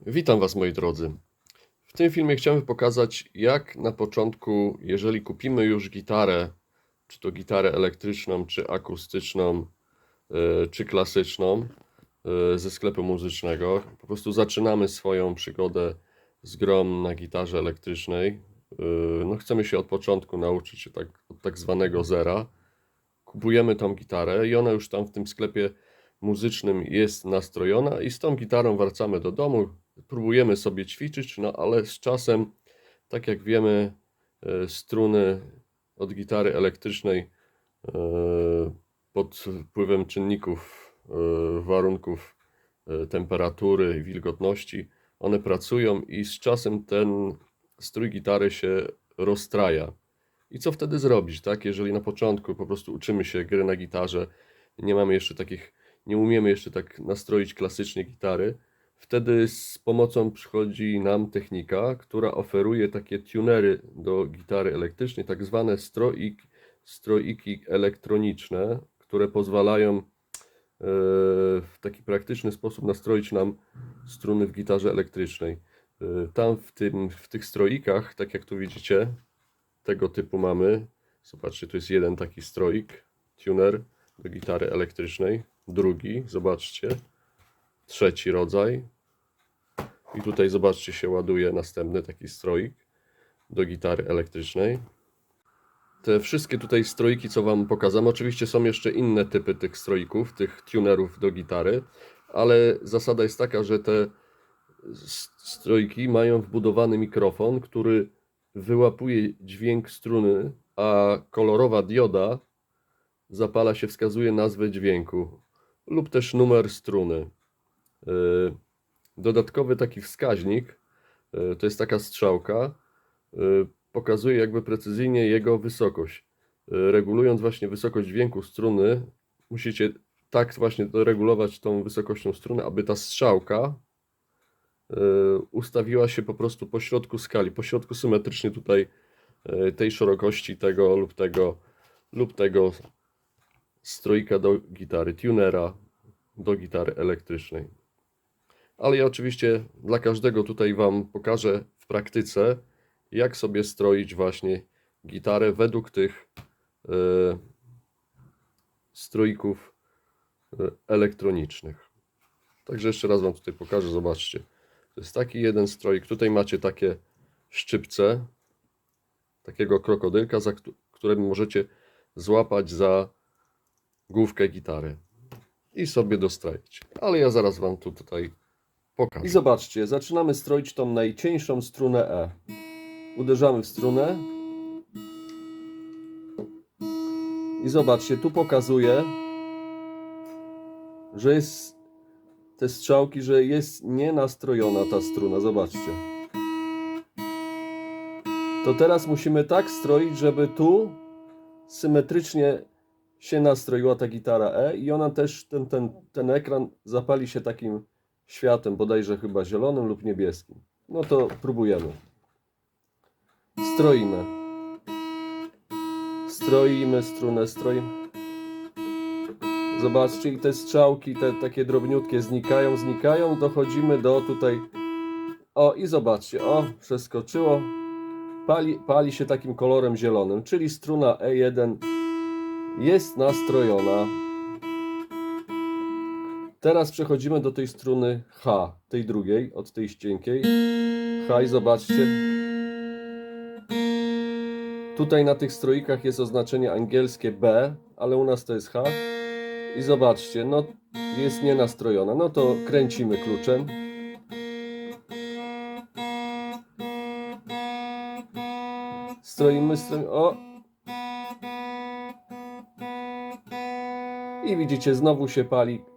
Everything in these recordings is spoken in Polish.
Witam Was moi drodzy. W tym filmie chciałem pokazać jak na początku, jeżeli kupimy już gitarę, czy to gitarę elektryczną, czy akustyczną, e, czy klasyczną e, ze sklepu muzycznego, po prostu zaczynamy swoją przygodę z grą na gitarze elektrycznej. E, No chcemy się od początku nauczyć tak, od tak zwanego zera. Kupujemy tą gitarę i ona już tam w tym sklepie muzycznym jest nastrojona i z tą gitarą wracamy do domu, próbujemy sobie ćwiczyć, no ale z czasem, tak jak wiemy, e, struny od gitary elektrycznej e, pod wpływem czynników, e, warunków temperatury i wilgotności, one pracują i z czasem ten strój gitary się rozstraja. I co wtedy zrobić, tak? Jeżeli na początku po prostu uczymy się gry na gitarze, nie mamy jeszcze takich, nie umiemy jeszcze tak nastroić klasycznie gitary, wtedy z pomocą przychodzi nam technika, która oferuje takie tunery do gitary elektrycznej, tak zwane stroik, stroiki elektroniczne, które pozwalają e, w taki praktyczny sposób nastroić nam struny w gitarze elektrycznej. E, Tam w, tym, w tych stroikach, tak jak tu widzicie, tego typu mamy. Zobaczcie, tu jest jeden taki stroik, tuner do gitary elektrycznej. Drugi, zobaczcie, trzeci rodzaj. I tutaj zobaczcie się ładuje następny taki stroik do gitary elektrycznej. Te wszystkie tutaj stroiki, co Wam pokazam, oczywiście są jeszcze inne typy tych stroików, tych tunerów do gitary, ale zasada jest taka, że te s- stroiki mają wbudowany mikrofon, który wyłapuje dźwięk struny, a kolorowa dioda zapala się, wskazuje nazwę dźwięku lub też numer struny. Yy, Dodatkowy taki wskaźnik, yy, to jest taka strzałka, yy, pokazuje jakby precyzyjnie jego wysokość. Yy, Regulując właśnie wysokość dźwięku struny, musicie tak właśnie regulować tą wysokością struny, aby ta strzałka ustawiła się po prostu po środku skali, po środku symetrycznie tutaj tej szerokości tego lub tego lub tego strojka do gitary, tunera do gitary elektrycznej. Ale ja oczywiście dla każdego tutaj Wam pokażę w praktyce, jak sobie stroić właśnie gitarę według tych e, strojków e, elektronicznych. Także jeszcze raz Wam tutaj pokażę, zobaczcie. To jest taki jeden stroik. Tutaj macie takie szczypce, takiego krokodylka, za któ- którym możecie złapać za główkę gitary i sobie dostrajać. Ale ja zaraz Wam tu tutaj pokażę. I zobaczcie, zaczynamy stroić tą najcieńszą strunę E. Uderzamy w strunę. I zobaczcie, tu pokazuje, że jest te strzałki, że jest nienastrojona ta struna. Zobaczcie. To teraz musimy tak stroić, żeby tu symetrycznie się nastroiła ta gitara E i ona też, ten, ten, ten ekran zapali się takim światem, bodajże chyba zielonym lub niebieskim. No to próbujemy. Stroimy. Stroimy strunę, stroimy. Zobaczcie, i te strzałki, te takie drobniutkie znikają, znikają. Dochodzimy do tutaj. O, i zobaczcie, o, przeskoczyło. Pali, pali się takim kolorem zielonym, czyli struna E1 jest nastrojona. Teraz przechodzimy do tej struny H, tej drugiej, od tej ścienkiej. H i zobaczcie. Tutaj na tych stroikach jest oznaczenie angielskie B, ale u nas to jest H. I zobaczcie, no jest nienastrojona. No to kręcimy kluczem. Stroimy, stroimy. O! I widzicie, znowu się pali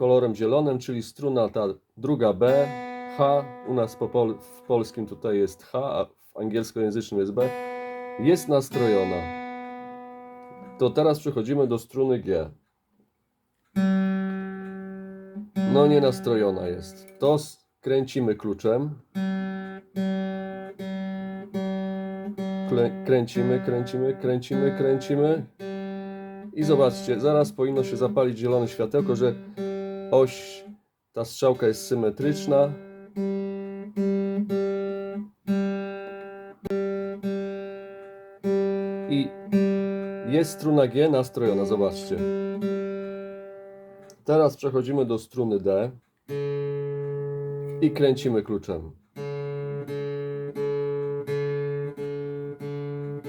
kolorem zielonym, czyli struna ta druga B, H, u nas po pol w polskim tutaj jest H, a w angielskojęzycznym jest B, jest nastrojona. To teraz przechodzimy do struny G. No nie nastrojona jest. To kręcimy kluczem. Kręcimy, kręcimy, kręcimy, kręcimy. I zobaczcie, zaraz powinno się zapalić zielone światełko, że oś, ta strzałka jest symetryczna. I jest struna G nastrojona, zobaczcie. Teraz przechodzimy do struny D i kręcimy kluczem.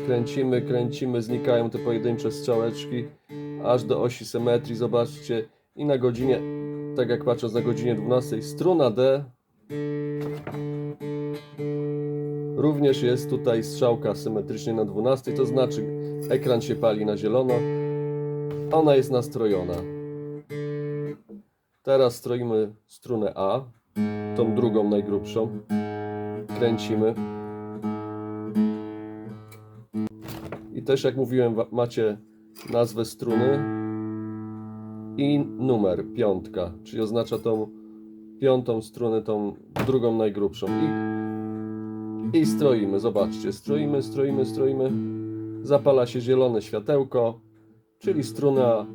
Kręcimy, kręcimy, znikają te pojedyncze strzałeczki aż do osi symetrii, zobaczcie. I na godzinie, tak jak patrząc na godzinie 12, struna D Również jest tutaj strzałka symetrycznie na 12, to znaczy ekran się pali na zielono. Ona jest nastrojona. Teraz stroimy strunę A, tą drugą najgrubszą. Kręcimy. I też jak mówiłem, macie nazwę struny i numer, piątka, czyli oznacza tą piątą strunę, tą drugą najgrubszą. I i stroimy, zobaczcie, stroimy, stroimy, stroimy. Zapala się zielone światełko, czyli struna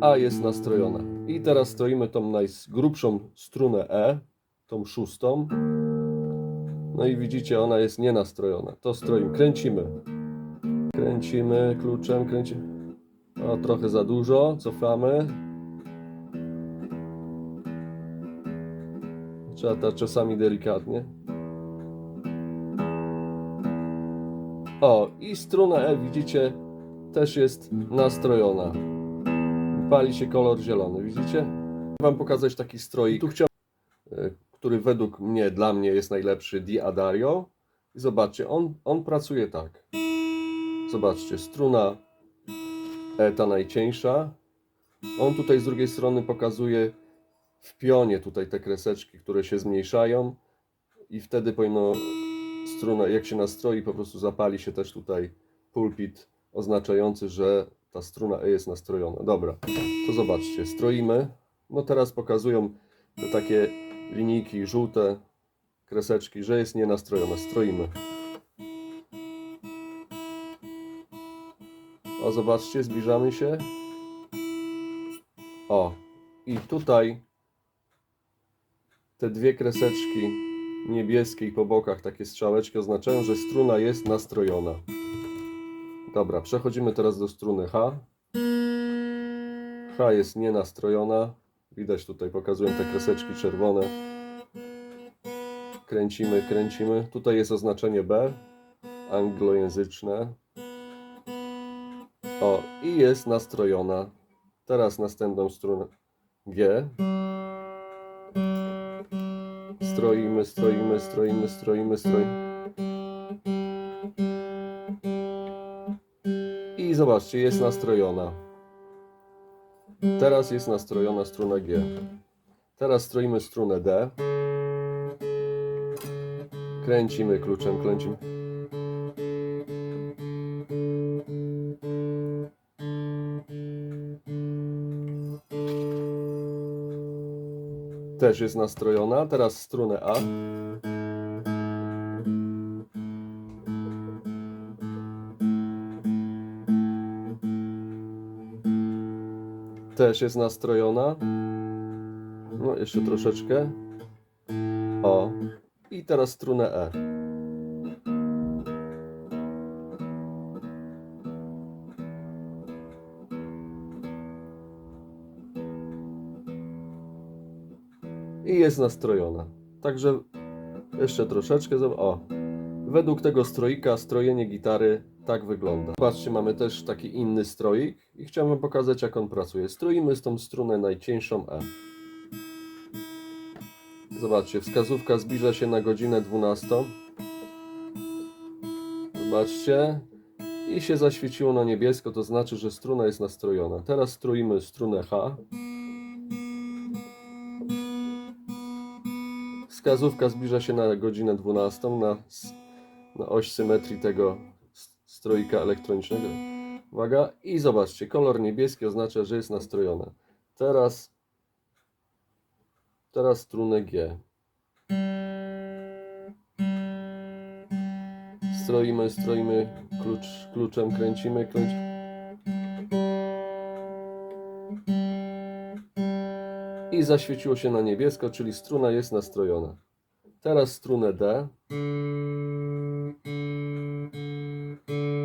A jest nastrojona. I teraz stroimy tą najgrubszą strunę E, tą szóstą. No i widzicie, ona jest nienastrojona. To stroimy, kręcimy. Kręcimy kluczem, kręcimy. O, trochę za dużo, cofamy. Trzeba tak czasami delikatnie. O, i struna E, widzicie, też jest nastrojona. Pali się kolor zielony, widzicie? Wam pokazać taki stroik, tu chciałem, e, który według mnie, dla mnie jest najlepszy, Di Adario. I zobaczcie, on, on pracuje tak. Zobaczcie, struna E, ta najcieńsza. On tutaj z drugiej strony pokazuje w pionie tutaj te kreseczki, które się zmniejszają i wtedy powinno struna, jak się nastroi, po prostu zapali się też tutaj pulpit oznaczający, że ta struna E jest nastrojona. Dobra, to zobaczcie, stroimy. No teraz pokazują te takie linijki żółte, kreseczki, że jest nienastrojona. Stroimy. O, zobaczcie, zbliżamy się. O, i tutaj te dwie kreseczki niebieskie po bokach takie strzałeczki oznaczają, że struna jest nastrojona. Dobra, przechodzimy teraz do struny H. H jest nienastrojona. Widać tutaj, pokazują te kreseczki czerwone. Kręcimy, kręcimy. Tutaj jest oznaczenie B, anglojęzyczne. O, i jest nastrojona. Teraz następną strunę G. Stroimy, stroimy, stroimy, stroimy, stroimy. I zobaczcie, jest nastrojona. Teraz jest nastrojona struna G. Teraz stroimy strunę D. Kręcimy kluczem, kręcimy. Też jest nastrojona. Teraz strunę A. Też jest nastrojona. No, jeszcze troszeczkę. O. I teraz strunę E. i jest nastrojona. Także jeszcze troszeczkę. O, według tego stroika strojenie gitary tak wygląda. Patrzcie, mamy też taki inny stroik i chciałbym pokazać jak on pracuje. Stroimy z tą strunę najcieńszą E. Zobaczcie, wskazówka zbliża się na godzinę 12. Zobaczcie. I się zaświeciło na niebiesko, to znaczy, że struna jest nastrojona. Teraz stroimy strunę H. Wskazówka zbliża się na godzinę 12 na, na oś symetrii tego s- stroika elektronicznego. Uwaga, i zobaczcie, kolor niebieski oznacza, że jest nastrojona. Teraz, teraz strunę G. Stroimy, stroimy, klucz, kluczem kręcimy, kręcimy. Zaświeciło się na niebiesko, czyli struna jest nastrojona. Teraz strunę D.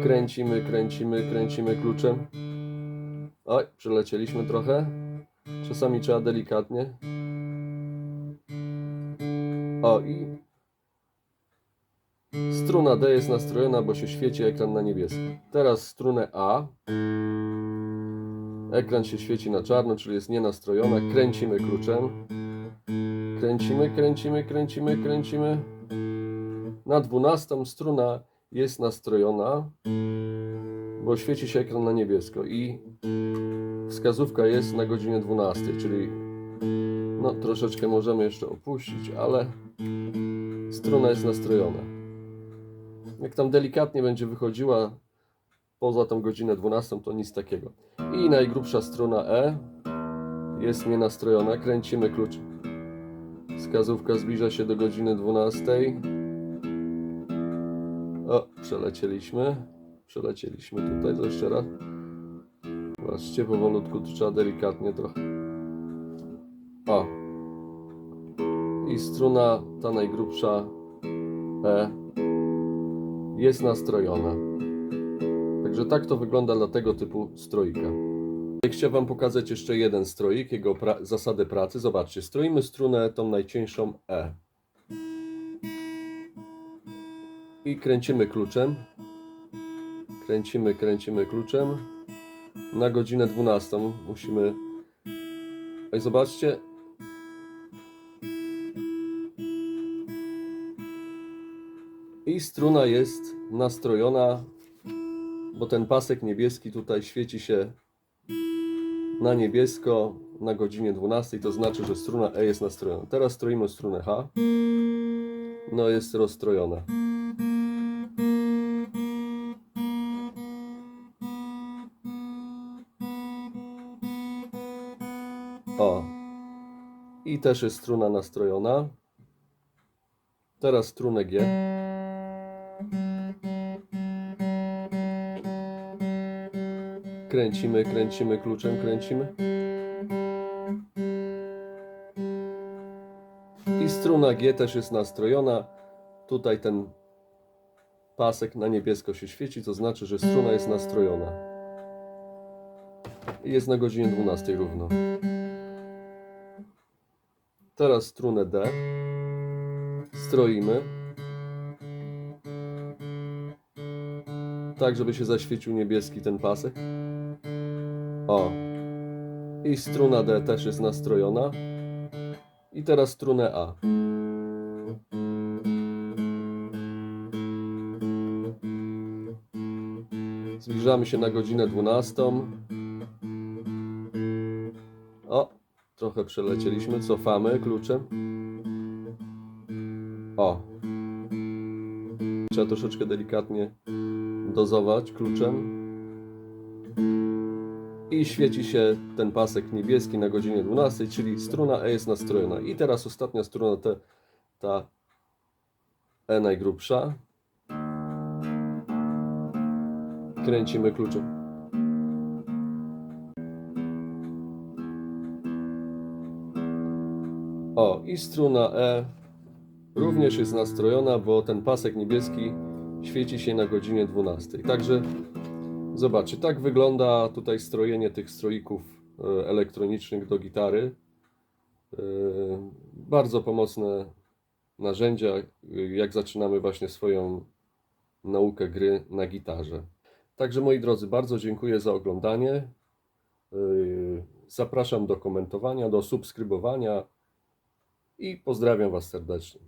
Kręcimy, kręcimy, kręcimy kluczem. Oj, przelecieliśmy trochę. Czasami trzeba delikatnie. O i struna D jest nastrojona, bo się świeci ekran na niebiesko. Teraz strunę A. Ekran się świeci na czarno, czyli jest nienastrojona. Kręcimy kluczem. Kręcimy, kręcimy, kręcimy, kręcimy. Na 12 struna jest nastrojona, bo świeci się ekran na niebiesko i wskazówka jest na godzinie 12, czyli no troszeczkę możemy jeszcze opuścić, ale struna jest nastrojona. Jak tam delikatnie będzie wychodziła poza tą godzinę 12, to nic takiego. I najgrubsza struna E jest nienastrojona. Kręcimy klucz. Wskazówka zbliża się do godziny 12. O, przelecieliśmy. Przelecieliśmy tutaj, to jeszcze raz. Zobaczcie, powolutku, tu trzeba delikatnie trochę. O. I struna, ta najgrubsza E, jest nastrojona. Także tak to wygląda dla tego typu stroika. Chciałem Wam pokazać jeszcze jeden stroik, jego pra- pracy. Zobaczcie, stroimy strunę tą najcieńszą E. I kręcimy kluczem. Kręcimy, kręcimy kluczem. Na godzinę 12 musimy. Oj, zobaczcie. I struna jest nastrojona, bo ten pasek niebieski tutaj świeci się na niebiesko na godzinie 12, to znaczy, że struna E jest nastrojona. Teraz stroimy strunę H. No jest rozstrojona. O. I też jest struna nastrojona. Teraz strunę G. Kręcimy, kręcimy kluczem, kręcimy. I struna G też jest nastrojona. Tutaj ten pasek na niebiesko się świeci, to znaczy, że struna jest nastrojona. I jest na godzinie 12 równo. Teraz strunę D. Stroimy. Tak, żeby się zaświecił niebieski ten pasek. O. I struna D też jest nastrojona. I teraz strunę A. Zbliżamy się na godzinę 12. O, trochę przelecieliśmy, cofamy kluczem. O. Trzeba troszeczkę delikatnie dozować kluczem. I świeci się ten pasek niebieski na godzinie 12, czyli struna E jest nastrojona. I teraz ostatnia struna, te, ta E najgrubsza. Kręcimy kluczem. O, i struna E również jest nastrojona, bo ten pasek niebieski świeci się na godzinie 12. Także zobaczcie, tak wygląda tutaj strojenie tych stroików e, elektronicznych do gitary. E, Bardzo pomocne narzędzia, e, jak zaczynamy właśnie swoją naukę gry na gitarze. Także moi drodzy, bardzo dziękuję za oglądanie. Zapraszam do komentowania, do subskrybowania i pozdrawiam Was serdecznie.